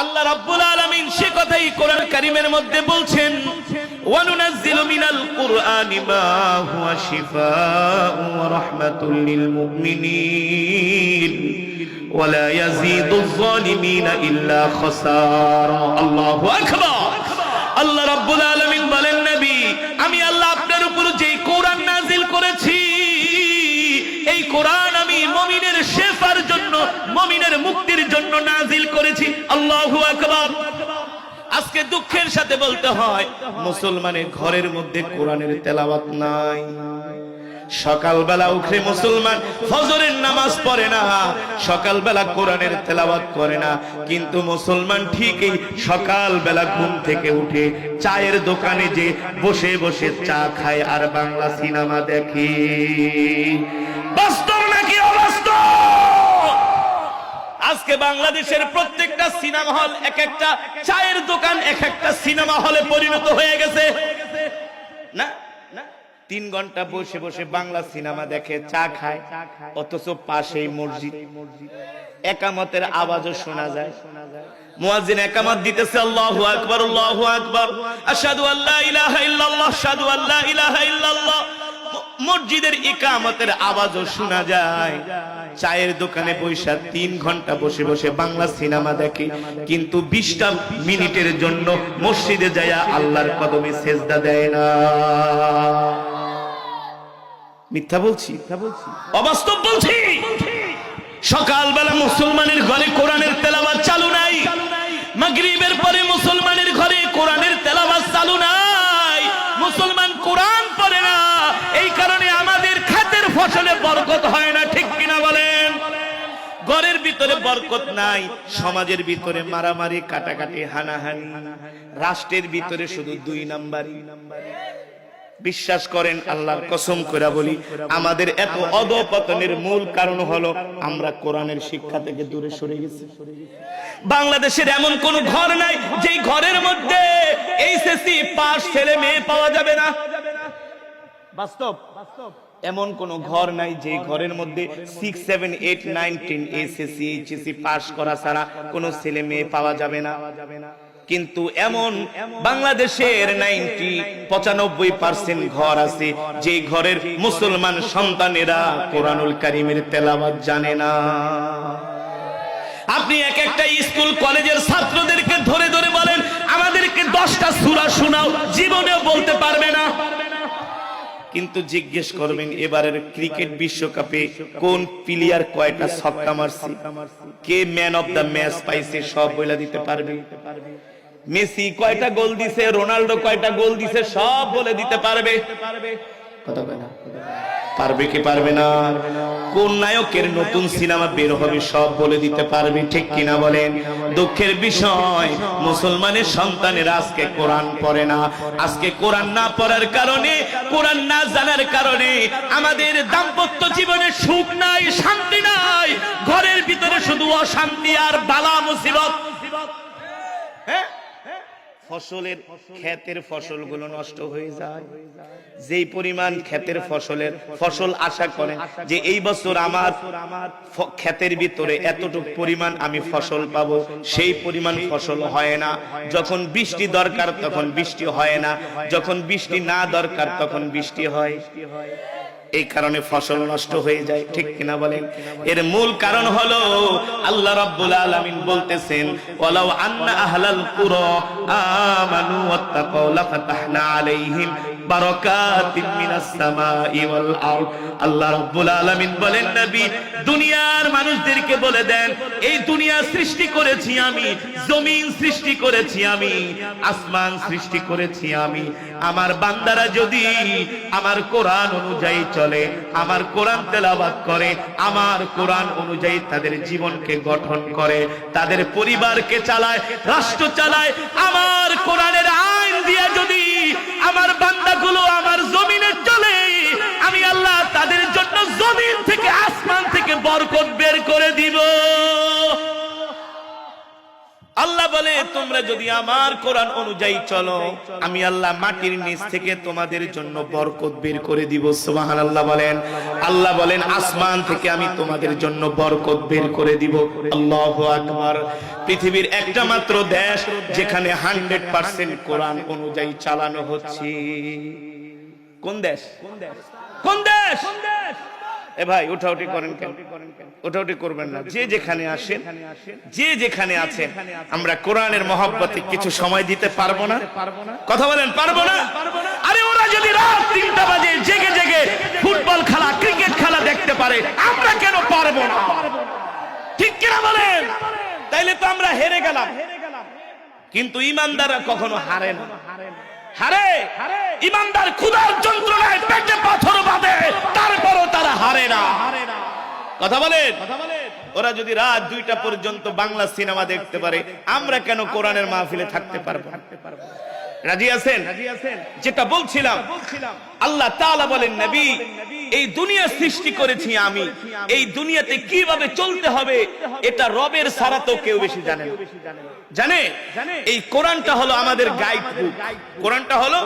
আল্লাহ রাব্বুল আলামিন সে কথাই কোরআন কারীমের মধ্যে বলছেন, ওয়ানুনাজ্জিলু মিনাল কুরআনি মা হুয়া শিফাউ ওয়া রাহমাতুল লিল মুমিনিন ولا يزيد الظالمين الا خسارا الله اكبر الله رب আলামিন মমিনের মুক্তির জন্য নাজিল করেছি। আল্লাহু আকবার। আজকে দুঃখের সাথে বলতে হয়, মুসলমানের ঘরের মধ্যে কোরআনের তেলাওয়াত নাই। সকালবেলা উঠে মুসলমান ফজরের নামাজ পড়ে না, সকালবেলা কোরআনের তেলাওয়াত করে না। কিন্তু মুসলমান ঠিকই সকালবেলা ঘুম থেকে উঠে চায়ের দোকানে যে বসে বসে চা খায় আর বাংলা সিনেমা দেখে। বাস্তব নাকি অবাস্তব? আজকে বাংলাদেশের প্রত্যেকটা সিনেমা হল এক একটা চায়ের দোকান এক একটা সিনেমা হলে পরিণত হয়ে গেছে। না। তিন ঘণ্টা বসে বসে বাংলা সিনেমা দেখে, চা খায়, অথচ পাশেই মসজিদ। একামতের আওয়াজও শোনা যায়। মুয়াজ্জিন একামত দিতেছে, আল্লাহু আকবার আল্লাহু আকবার। আশহাদু আল্লা ইলাহা ইল্লাল্লাহ, আশহাদু আল্লা ইলাহা ইল্লাল্লাহ। মসজিদের ইকামতের আওয়াজও শোনা যায়। চায়ের দোকানে বৈশা তিন ঘণ্টা বসে বসে বাংলা সিনেমা দেখে। কিন্তু বিশটা মিনিটের জন্য মসজিদে যায়া আল্লাহর কদমে সেজদা দেয় না। মিথ্যা বলছি? অবাস্তব বলছি? সকালবেলা মুসলমানের ফসলে বরকত হয় না, ঠিক কিনা বলেন? ঘরের ভিতরে বরকত নাই, সমাজের ভিতরে মারামারি, কাটাকাটি, হানাহানি। রাষ্ট্রের ভিতরে শুধু দুই নাম্বারই। বিশ্বাস করেন, আল্লাহর কসম করে বলি, আমাদের এত অধপতনের মূল কারণ হলো আমরা কোরআনের শিক্ষা থেকে দূরে সরে গেছি। বাংলাদেশের এমন কোন ঘর নাই, যেই ঘরের মধ্যে এইচএসসি পাস ছেলে মেয়ে পাওয়া যাবে না। বাস্তব। এমন কোন ঘর নাই যে ঘরের মধ্যে six seven eight nine ten SSC HSC pass করা ছাড়া কোনো ছেলে মেয়ে পাওয়া যাবে না। কিন্তু এমন বাংলাদেশের নাইনটি পঁচানব্বই পার্সেন্ট ঘর আছে যে ঘরের মুসলমান সন্তানেরা কোরআনুল কারিমের তেলাবাদ জানে না। আপনি এক একটা স্কুল, কলেজের ছাত্রদেরকে ধরে ধরে বলেন, আমাদেরকে দশটা সুরা শোনাও, জীবনেও বলতে পারবে না। কিন্তু জিজ্ঞেস করবেন, এবারের ক্রিকেট বিশ্বকাপে কোন প্লেয়ার কয়টা ছক্কা মারছে? কে ম্যান অফ দ্য ম্যাচ পাইছে? সব বলে দিতে পারবে? মেসি কয়টা গোল দিছে? রোনাল্ডো কয়টা গোল দিছে? সব বলে দিতে পারবে। কথা না? পারবে কি পারবে না? কোন নায়কের নতুন সিনেমা বের হবে সব বলে দিতে পারবে, ঠিক কিনা বলেন? দুঃখের বিষয়, মুসলমানের সন্তানের আজকে কোরআন পড়ে না। আজকে কোরআন না পড়ার কারণে, কোরআন না জানার কারণে আমাদের দাম্পত্য জীবনে সুখ নাই, শান্তি নাই। ঘরের ভিতরে শুধু অশান্তি আর বালা মুসিবত। হ্যাঁ? ফসলের ক্ষেতের ফসলগুলো নষ্ট হয়ে যায়। যেই পরিমাণ ক্ষেতের ফসলের ফসল আশা করে যে এই বছর আমার ক্ষেতের ভিতরে এতটুকু পরিমাণ আমি ফসল পাবো, সেই পরিমাণ ফসল হয় না। যখন বৃষ্টি দরকার তখন বৃষ্টি হয় না, যখন বৃষ্টি না দরকার তখন বৃষ্টি হয়। এই কারণে ফসল নষ্ট হয়ে যায়, ঠিক কিনা বলেন? এর মূল কারণ হলো, আল্লাহ রাব্বুল আলামিন বলতেছেন, ওয়ালাউ আন্না আহলাল কুরা আমানু ওয়াত্তাকাউ লাফাতাহনা আলাইহিম মিনাস সামাই ওয়াল আরদ। আল্লাহ রাব্বুল আলামিন বলেন, নবী, দুনিয়ার মানুষদেরকে বলে দেন, এই দুনিয়া সৃষ্টি করেছি আমি, জমিন সৃষ্টি করেছি আমি, আসমান সৃষ্টি করেছি আমি। আমার বান্দারা যদি আমার কোরআন অনুযায়ী চলে, আমার কোরআন তেলাবাদ করে, আমার কোরআন অনুযায়ী তাদের জীবনকে গঠন করে, তাদের পরিবারকে চালায়, রাষ্ট্র চালায়, আমার কোরআনের আইন দিয়ে বরকত বের করে দিব। আল্লাহ বলে, তোমরা যদি আমার কোরআন অনুযায়ী চলো, আমি আল্লাহ মাটির নিচ থেকে তোমাদের জন্য বরকত বের করে দিব। সুবহান আল্লাহ বলেন। আল্লাহ বলেন, আসমান থেকে আমি তোমাদের জন্য বরকত বের করে দিব। আল্লাহ আকবার। পৃথিবীর একটা মাত্র দেশ যেখানে হান্ড্রেড পার্সেন্ট কোরআন অনুযায়ী চালানো হচ্ছে। কোন দেশ কোন দেশ? কোন দেশ? এ ভাই, উঠাউটি করেন কেন? উঠাউটি করবেন না। যে যেখানে আসেন, যে যেখানে আছেন, আমরা কোরআনের মহব্বতে কিছু সময় দিতে পারব না। কথা বলেন, পারব না? আরে ওরা যদি রাত তিনটা বাজে জেগে জেগে ফুটবল খেলা, ক্রিকেট খেলা দেখতে পারে, আমরা কেন পারব না? ঠিক কিনা বলেন? তাইলে তো আমরা হেরে গেলাম। কিন্তু ইমানদাররা কখনো হারে না। হারে ইমানদার ক্ষুধার যন্ত্রণায় পেটে পাথর বাঁধে তারপরও তারা হারে না। কথা বলেন? ওরা যদি রাত দুইটা পর্যন্ত বাংলা সিনেমা দেখতে পারে আমরা কেন কোরআনের মাহফিলে থাকতে পারব রাজি আছেন? যেটা বলছিলাম আল্লাহ তাআলা বলেন নবী এই দুনিয়া সৃষ্টি করেছি আমি। এই দুনিয়াতে কীভাবে চলতে হবে এটা রবের ছাড়া তো কেউ বেশি জানে না। জানে? এই কোরআনটা হলো আমাদের গাইড বুক কোরআনটা হলো